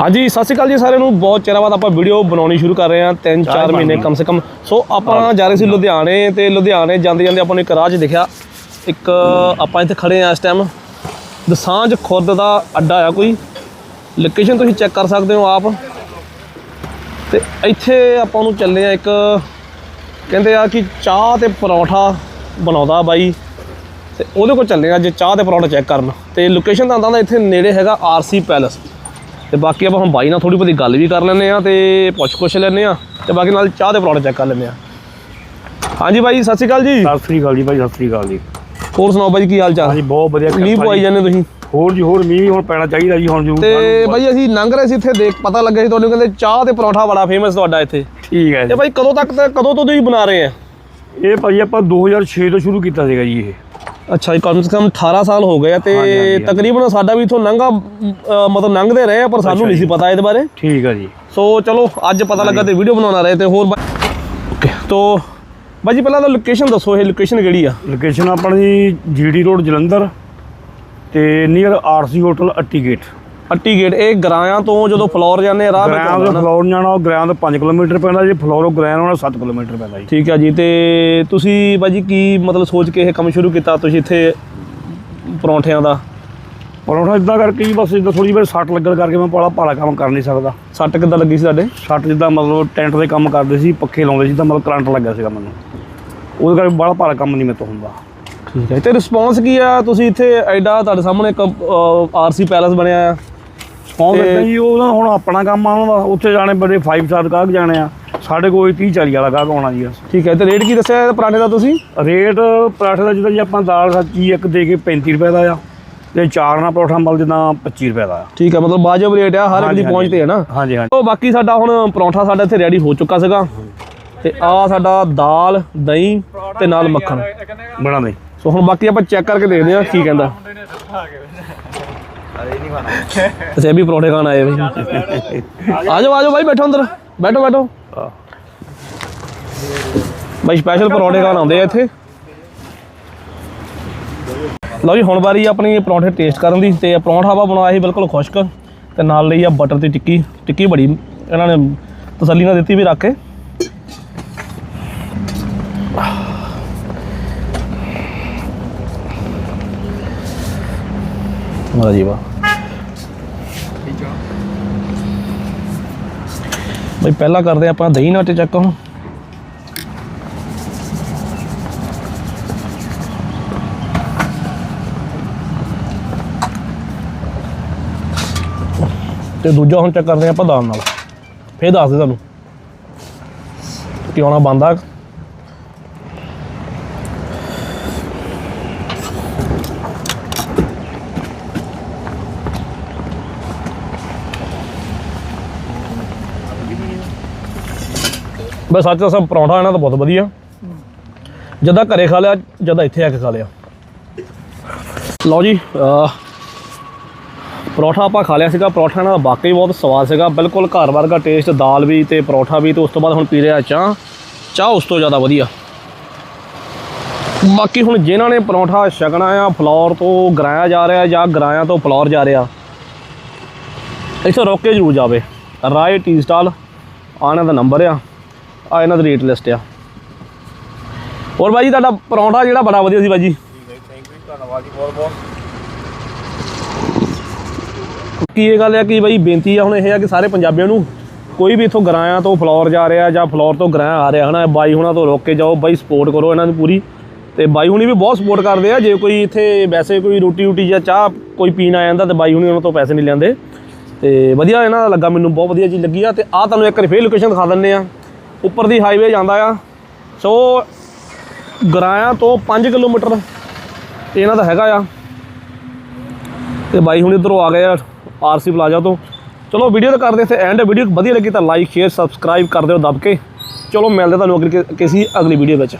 ਹਾਂਜੀ ਸਤਿ ਸ਼੍ਰੀ ਅਕਾਲ ਜੀ ਸਾਰਿਆਂ ਨੂੰ। ਬਹੁਤ ਚਿਰ ਬਾਅਦ ਆਪਾਂ ਵੀਡੀਓ ਬਣਾਉਣੀ ਸ਼ੁਰੂ ਕਰ ਰਹੇ ਹਾਂ। 3-4 ਮਹੀਨੇ ਕਮ ਸੇ ਕਮ। ਸੋ ਆਪਾਂ ਜਾ ਰਹੇ ਸੀ ਲੁਧਿਆਣੇ ਤੇ ਲੁਧਿਆਣੇ ਜਾਂਦੇ ਜਾਂਦੇ ਆਪਾਂ ਨੂੰ ਇੱਕ ਰਾਹ 'ਚ ਦਿਖਿਆ। ਇੱਕ ਆਪਾਂ ਇੱਥੇ ਖੜੇ ਆ ਇਸ ਟਾਈਮ ਦਸਾਂਝ ਖੁਰਦ ਦਾ ਅੱਡਾ ਆ ਕੋਈ। ਲੋਕੇਸ਼ਨ ਤੁਸੀਂ ਚੈੱਕ ਕਰ ਸਕਦੇ ਹੋ ਆਪ। ਤੇ ਇੱਥੇ ਆਪਾਂ ਨੂੰ ਚੱਲੇ ਆ ਇੱਕ ਕਹਿੰਦੇ ਆ ਕਿ ਚਾਹ ਤੇ ਪਰੌਠਾ ਬਣਾਉਂਦਾ ਬਾਈ। ਤੇ ਉਹਦੇ ਕੋਲ ਚੱਲੇ ਆ ਅੱਜ ਚਾਹ ਤੇ ਪਰੌਠਾ ਚੈੱਕ ਕਰਨ। ਤੇ ਲੋਕੇਸ਼ਨ ਤਾਂ ਆਂਦਾ ਇੱਥੇ ਨੇੜੇ ਹੈਗਾ ਆਰਸੀ ਪੈਲਸ ਤੇ ਬਾਕੀ ਆਪਾਂ ਹੁਣ ਬਾਈ ਨਾਲ ਥੋੜੀ ਬਹੁਤੀ ਗੱਲ ਵੀ ਕਰ ਲੈਂਦੇ ਆ ਤੇ ਪੁੱਛ ਕੁਛ ਲੈਂਦੇ ਆ ਤੇ ਬਾਕੀ ਨਾਲ ਚਾਹ ਦੇ ਪਰੌਠੇ ਚੈੱਕ ਕਰ ਲੈਂਦੇ ਆ ਹਾਂਜੀ ਬਾਈ ਸਤਿ ਸ਼੍ਰੀ ਅਕਾਲ ਜੀ। ਸਤਿ ਸ੍ਰੀ ਅਕਾਲ ਜੀ ਭਾਈ ਸਤਿ ਸ੍ਰੀ ਅਕਾਲ ਜੀ। ਹੋਰ ਸੁਣਾਓ ਬਾਈ ਕੀ ਹਾਲ ਚਾਲ? ਹਾਂਜੀ ਬਹੁਤ ਵਧੀਆ ਮੀਂਹ ਪਵਾਈ ਜੀ। ਜਾਂਦੇ ਤੁਸੀਂ? ਹੋਰ ਜੀ ਹੋਰ ਮੀਂਹ ਹੁਣ ਪੈਣਾ ਚਾਹੀਦਾ ਜੀ ਹੁਣ ਜ਼ਰੂਰ ਤੇ। ਬਾਈ ਅਸੀਂ ਲੰਘ ਰਹੇ ਸੀ ਇੱਥੇ ਦੇਖ ਪਤਾ ਲੱਗਿਆ ਸੀ ਤੁਹਾਨੂੰ ਕਹਿੰਦੇ ਚਾਹ ਤੇ ਪਰੌਠਾ ਬੜਾ ਫੇਮਸ ਤੁਹਾਡਾ ਇੱਥੇ। ਠੀਕ ਹੈ ਤੇ ਜੀ। ਬਾਈ ਕਦੋਂ ਤੱਕ ਤੇ ਕਦੋਂ ਤੋਂ ਤੁਸੀਂ ਬਣਾ ਰਹੇ ਆ? ਇਹ ਭਾਈ ਆਪਾਂ 2006 ਤੋਂ ਸ਼ੁਰੂ ਕੀਤਾ ਸੀਗਾ ਜੀ ਇਹ। ਅੱਛਾ ਜੀ ਕਮ ਸੇ ਕਮ 18 ਸਾਲ ਹੋ ਗਏ ਆ ਤੇ ਹਾਂਜੀ, ਹਾਂਜੀ, ਹਾਂਜੀ। ਤਕਰੀਬਨ ਸਾਡਾ ਵੀ ਇਥੋਂ ਲੰਘਾ ਅ, ਮਤਲਬ ਲੰਘਦੇ ਰਹੇ ਆ ਪਰ ਸਾਨੂੰ ਨਹੀਂ ਸੀ ਪਤਾ ਇਹਦੇ ਬਾਰੇ। ਠੀਕ ਹੈ ਜੀ। ਸੋ ਚਲੋ ਅੱਜ ਪਤਾ ਲੱਗਾ ਤੇ ਵੀਡੀਓ ਬਣਾਉਣਾ ਰਹੇ ਤੇ ਹੋਰ ਓਕੇ। ਤੋ ਬਾਜੀ ਪਹਿਲਾਂ ਤਾਂ ਲੋਕੇਸ਼ਨ ਦੱਸੋ ਇਹ ਲੋਕੇਸ਼ਨ ਕਿਹੜੀ ਆ? ਲੋਕੇਸ਼ਨ ਆਪਣੀ ਜੀਡੀ ਰੋਡ ਜਲੰਧਰ ਤੇ near RC hotel Atti gate Atti gate ਇਹ ਗਰਾਇਆਂ ਤੋਂ ਜਦੋਂ ਫਲੋਰ ਜਾਂਦੇ ਆ ਰਾਹ ਵਿੱਚ ਗ੍ਰਾਮ ਆਉਂਦਾ ਤੋਂ ਨਾ। ਫਲੋਰ ਜਾਣਾ ਉਹ ਗ੍ਰਾਮ ਤੋਂ 5 ਕਿਲੋਮੀਟਰ ਪੈਂਦਾ ਜੀ ਫਲੋਰੋਂ ਗ੍ਰਾਮ ਆਉਣਾ 7 ਕਿਲੋਮੀਟਰ ਪੈਂਦਾ ਜੀ। ਠੀਕ ਆ ਜੀ ਤੇ ਤੁਸੀਂ ਬਾਜੀ ਕੀ ਮਤਲਬ ਸੋਚ ਕੇ ਇਹ ਕੰਮ ਸ਼ੁਰੂ ਕੀਤਾ ਤੁਸੀਂ ਇੱਥੇ ਪਰੌਂਠਿਆਂ ਦਾ? ਪਰੌਂਠਾ ਇਦਾਂ ਕਰਕੇ ਜੀ ਬਸ ਇਦਾਂ ਥੋੜੀ ਵਾਰ ਸੱਟ ਲੱਗਣ ਕਰਕੇ ਮੈਂ ਪਾਲਾ ਪਾਲਾ ਕੰਮ ਕਰ ਨਹੀਂ ਸਕਦਾ। ਸੱਟ ਕਿੱਦਾਂ ਲੱਗੀ ਸੀ ਤੁਹਾਡੇ? ਸੱਟ ਜਿੱਦਾਂ ਮਤਲਬ ਟੈਂਟ ਦੇ ਕੰਮ ਕਰਦੇ ਸੀ ਪੱਖੇ ਲਾਉਂਦੇ ਸੀ ਤਾਂ ਮਤਲਬ ਕਰੰਟ ਲੱਗਾ ਸੀਗਾ ਮੈਨੂੰ। ਉਹਦੇ ਕਰਕੇ ਬੜਾ ਭਾਰਾ ਕੰਮ ਨਹੀਂ ਮੇਰੇ ਤੋਂ ਹੁੰਦਾ। ਠੀਕ ਹੈ ਤੇ ਰਿਸਪੌਂਸ ਕੀ ਆ? ਤੁਸੀਂ ਇੱਥੇ ਐਡਾ ਤੁਹਾਡੇ ਸਾਹਮਣੇ ਇੱਕ ਆਰਸੀ ਪੈਲਸ ਬਣਿਆ ਆ। ਕੌਣ ਤੇ- ਕਹਿੰਦਾ ਜੀ ਉਹ ਨਾ ਹੁਣ ਆਪਣਾ ਕੰਮ ਆ ਉਹਨਾਂ ਦਾ ਉੱਥੇ ਜਾਣੇ ਬੜੇ 5 ਸਟਾਰ ਗਾਹਕ ਜਾਣੇ ਆ। ਸਾਡੇ ਕੋਲ 30 40 ਵਾਲਾ ਗਾਹਕ ਆਉਣਾ ਜੀ ਠੀਕ ਹੈ ਤੇ ਰੇਟ ਕੀ ਦੱਸਿਆ ਇਹ ਪਰਾਂਠੇ ਦਾ ਤੁਸੀਂ? ਰੇਟ ਪਰਾਠੇ ਦਾ ਜਿੱਦਾਂ ਜੀ ਆਪਾਂ ਦਾਲ ਸਬਜ਼ੀ ਇੱਕ ਦੇ ਕੇ 35 ਰੁਪਏ ਦਾ ਆ ਤੇ ਚਾਰ ਨਾਲ ਪਰੌਠਾ ਮਲ ਜਿੱਦਾਂ 25 ਰੁਪਏ ਦਾ ਠੀਕ ਹੈ ਮਤਲਬ ਵਾਜਬ ਰੇਟ ਆ ਹਰ ਇੱਕ ਦੀ ਹਾਂਜੀ, ਪਹੁੰਚਦੇ ਆ ਨਾ? ਹਾਂਜੀ ਹਾਂਜੀ ਉਹ ਬਾਕੀ ਸਾਡਾ ਹੁਣ ਪਰੌਂਠਾ ਸਾਡਾ ਇੱਥੇ ਰੈਡੀ ਹੋ ਚੁੱਕਾ ਸੀਗਾ। ਤੇ ਆ ਸਾਡਾ ਦਾਲ ਦਹੀਂ ਤੇ ਨਾਲ ਮੱਖਣ। ਬਣਾ ਦੇ। ਸੋ ਹੁਣ ਬਾਕੀ ਆਪਾਂ ਚੈੱਕ ਕਰਕੇ ਦੇਖਦੇ ਆ ਕੀ ਕਹਿੰਦਾ। ਵੀ ਖਾਣ ਆਏ ਵੀ। ਆ ਜਾਓ ਆ ਜਾਓ ਬਾਈ ਬੈਠੋ ਅੰਦਰ। ਬੈਠੋ ਬੈਠੋ। ਬਾਈ ਸਪੈਸ਼ਲ ਪਰੌਂਠੇ ਖਾਣ ਆਉਂਦੇ ਆ ਇੱਥੇ। ਲਓ ਜੀ ਹੁਣ ਵਾਰੀ ਆਪਣੀ ਪਰੌਂਠੇ ਟੇਸਟ ਕਰਨ ਦੀ ਤੇ ਪਰੌਂਠਾ ਆਪਾਂ ਬਣਾਇਆ ਸੀ ਬਿਲਕੁਲ ਖੁਸ਼ਕ। ਤੇ ਨਾਲ ਲਈ ਆ ਬਟਰ ਦੀ ਟਿੱਕੀ। ਟਿੱਕੀ ਬੜੀ ਇਹਨਾਂ ਨੇ ਤਸੱਲੀ ਨਾਲ ਦਿੱਤੀ ਵੀ ਰੱਖ ਕੇ। ਵਾਹ ਜੀ ਵਾਹ। ਬਈ ਪਹਿਲਾਂ ਕਰਦੇ ਆਪਾਂ ਦਹੀਂ ਨਾਲ ਤੇ ਚੱਕ ਹੁਣ। ਤੇ ਦੂਜਾ ਹੁਣ ਚੈੱਕ ਕਰਦੇ ਆਪਾਂ ਦਾਲ ਨਾਲ। ਫੇਰ ਦੱਸਦੇ ਤੁਹਾਨੂੰ। ਕਿ ਆਉਣਾ ਬੰਦਾ ਬਸ ਸੱਚ ਦੱਸਾਂ ਪਰੌਂਠਾ ਇਹਨਾਂ ਦਾ ਬਹੁਤ ਵਧੀਆ। ਜਦਾਂ ਘਰੇ ਖਾ ਲਿਆ, ਜਦਾਂ ਇੱਥੇ ਆ ਕੇ ਖਾ ਲਿਆ। ਲਓ ਜੀ, ਅਹ, ਪਰੌਠਾ ਆਪਾਂ ਖਾ ਲਿਆ ਸੀਗਾ। ਪਰੌਠਾ ਇਹਨਾਂ ਦਾ ਵਾਕਈ ਬਹੁਤ ਸਵਾਦ ਸੀਗਾ। ਬਿਲਕੁਲ ਘਰ ਵਰਗਾ ਟੇਸਟ ਦਾਲ ਵੀ ਤੇ ਪਰੌਠਾ ਵੀ ਤੇ ਉਸ ਤੋਂ ਬਾਅਦ ਹੁਣ ਪੀ ਰਿਹਾ ਚਾਹ। ਚਾਹ ਉਸ ਤੋਂ ਜ਼ਿਆਦਾ ਵਧੀਆ। ਬਾਕੀ ਹੁਣ ਜਿਨ੍ਹਾਂ ਨੇ ਪਰੌਂਠਾ ਛਕਣਾ ਆ, ਫਲੋਰ ਤੋਂ ਗਰਾਇਆ ਜਾ ਰਿਹਾ ਜਾਂ ਗਰਾਇਆ ਤੋਂ ਫਲੋਰ ਜਾ ਰਿਹਾ, ਇੱਥੇ ਰੋਕ ਕੇ ਜ਼ਰੂਰ ਜਾਵੇ। ਰਾਏ ਟੀ ਸਟਾਲ ਆਣਾ ਦਾ ਨੰਬਰ ਆ। ਆ ਇਹਨਾਂ ਦਾ ਰੇਟ ਲਿਸਟ ਆ। ਹੋਰ ਬਾਈ ਤੁਹਾਡਾ ਪਰੌਂਠਾ ਜਿਹੜਾ ਬੜਾ ਵਧੀਆ ਸੀ ਬਾਜੀ ਕੀ ਇਹ ਗੱਲ ਹੈ ਕਿ ਬਈ ਬੇਨਤੀ ਆ ਹੁਣ ਇਹ ਆ ਕਿ ਸਾਰੇ ਪੰਜਾਬੀਆਂ ਨੂੰ ਕੋਈ ਵੀ ਇਥੋਂ ਗਰਾਇਆ ਤੋਂ ਫਲੋਰ ਜਾ ਰਿਹਾ ਜਾਂ ਫਲੋਰ ਤੋਂ ਗਰਾਇਆ ਆ ਰਿਹਾ ਹਨਾ ਬਾਈ ਹੁਣਾਂ ਤੋਂ ਰੋਕ ਕੇ ਜਾਓ ਬਾਈ ਸਪੋਰਟ ਕਰੋ ਇਹਨਾਂ ਦੀ ਪੂਰੀ। ਤੇ ਬਾਈ ਹੁਣੀ ਵੀ ਬਹੁਤ ਸਪੋਰਟ ਕਰਦੇ ਆ ਜੇ ਕੋਈ ਇੱਥੇ ਵੈਸੇ ਕੋਈ ਰੋਟੀ ਰੋਟੀ ਜਾਂ ਚਾਹ ਕੋਈ ਪੀਣ ਆ ਜਾਂਦਾ ਤੇ ਬਾਈ ਹੁਣੀ ਉਹਨਾਂ ਤੋਂ ਪੈਸੇ ਨਹੀਂ ਲੈਂਦੇ। ਤੇ ਵਧੀਆ ਇਹਨਾਂ ਦਾ ਲੱਗਾ ਮੈਨੂੰ ਬਹੁਤ ਵਧੀਆ ਚੀਜ਼ ਲੱਗੀ ਆ। ਤੇ ਆ ਤੁਹਾਨੂੰ ਇੱਕ ਵਾਰੀ ਫੇਰ ਲੋਕੇਸ਼ਨ ਦਿਖਾ ਦਿੰਨੇ ਆ। ਉੱਪਰ ਦੀ ਹਾਈਵੇ ਜਾਂਦਾ ਆ। ਸੋ ਗਰਾਇਆ ਤੋਂ 5 ਕਿਲੋਮੀਟਰ ਇਹਨਾਂ ਦਾ ਹੈਗਾ ਆ। ਤੇ ਬਾਈ ਹੁਣ ਇਧਰੋਂ ਆ ਗਏ ਆ ਆਰਸੀ ਪਲਾਜ਼ਾ ਤੋਂ। ਚਲੋ ਵੀਡੀਓ ਤਾਂ ਕਰਦੇ ਇੱਥੇ ਐਂਡ ਵੀਡੀਓ ਵਧੀਆ ਲੱਗੀ ਤਾਂ ਲਾਈਕ ਸ਼ੇਅਰ ਸਬਸਕ੍ਰਾਈਬ ਕਰ ਦਿਓ ਦੱਬ ਕੇ। ਚਲੋ ਮਿਲਦੇ ਤੁਹਾਨੂੰ ਅਗਲੀ ਕਿਸੇ ਅਗਲੀ ਵੀਡੀਓ ਵਿੱਚ।